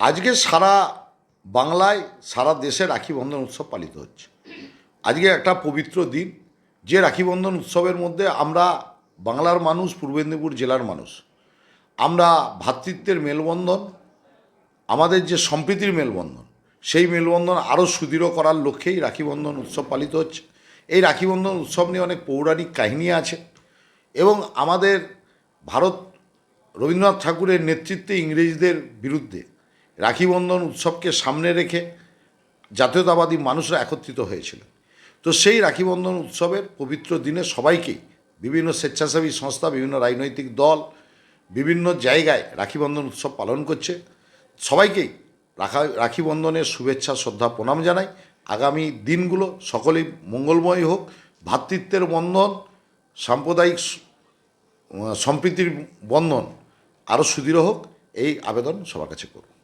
আজকে সারা বাংলায়, সারা দেশে রাখি বন্ধন উৎসব পালিত হচ্ছে। আজকে একটা পবিত্র দিন, যে রাখি বন্ধন উৎসবের মধ্যে আমরা বাংলার মানুষ, পূর্ব মেদিনীপুর জেলার মানুষ। আমরা ভ্রাতৃত্বের মেলবন্ধন, আমাদের যে সম্প্রীতির মেলবন্ধন, সেই মেলবন্ধন আরও সুদৃঢ় করার লক্ষ্যেই রাখি বন্ধন উৎসব পালিত হচ্ছে। এই রাখি বন্ধন উৎসব নিয়ে অনেক পৌরাণিক কাহিনী আছে এবং আমাদের ভারত রবীন্দ্রনাথ ঠাকুরের নেতৃত্বে ইংরেজদের বিরুদ্ধে রাখি বন্ধন উৎসবকে সামনে রেখে জাতীয়তাবাদী মানুষরা একত্রিত হয়েছিল। তো সেই রাখিবন্ধন উৎসবের পবিত্র দিনে সবাইকেই বিভিন্ন স্বেচ্ছাসেবী সংস্থা, বিভিন্ন রাজনৈতিক দল, বিভিন্ন জায়গায় রাখিবন্ধন উৎসব পালন করছে। সবাইকেই রাখা, রাখিবন্ধনের শুভেচ্ছা, শ্রদ্ধা, প্রণাম জানাই। আগামী দিনগুলো সকলেই মঙ্গলময় হোক। ভ্রাতৃত্বের বন্ধন, সাম্প্রদায়িক সম্প্রীতির বন্ধন আরও সুদৃঢ় হোক। এই আবেদন সবার কাছে করব।